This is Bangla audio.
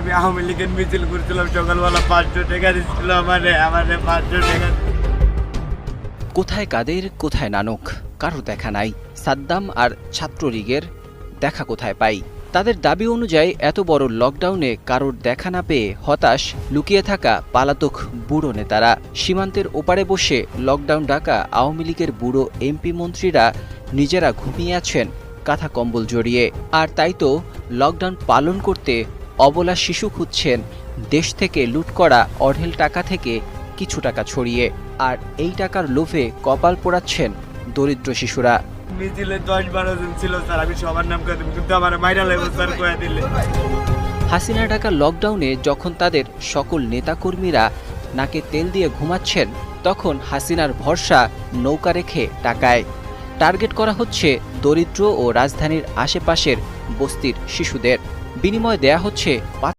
আমি আওয়ামী লীগের মিছিল করছিলাম সকালবেলা পাঁচশো টাকা দিচ্ছিল আমারে আমারে পাঁচশো টাকা। কোথায় কাদের, কোথায় নানক, কারও দেখা নাই। সাদ্দাম আর ছাত্রলীগের দেখা কোথায় পাই? তাদের দাবি অনুযায়ী এত বড় লকডাউনে কারোর দেখা না পেয়ে হতাশ লুকিয়ে থাকা পালাতক বুড়ো নেতারা। সীমান্তের ওপারে বসে লকডাউন ডাকা আওয়ামী লীগের বুড়ো এমপি মন্ত্রীরা নিজেরা ঘুমিয়ে আছেন, কাঁথা কম্বল জড়িয়ে। আর তাই তো লকডাউন পালন করতে অবলা শিশু খুঁজছেন দেশ থেকে লুট করা অঢেল টাকা থেকে কিছু টাকা ছড়িয়ে আর এই টাকার লোভে কপাল পোড়াচ্ছেন দরিদ্র শিশুরা। মিছিলে দশ বারো জন ছিল স্যার আমি সবার নাম করে দেবো কিন্তু আমার মাইরা লাগবে স্যার কয়ে দিলে। হাসিনা টাকা লকডাউনে যখন তাদের সকল নেতাকর্মীরা নাকে তেল দিয়ে ঘুমাচ্ছেন তখন হাসিনার ভরসা নৌকা রেখে টাকায়। টার্গেট করা হচ্ছে দরিদ্র ও রাজধানীর আশেপাশের বস্তির শিশুদের। বিনিময় দেয়া হচ্ছে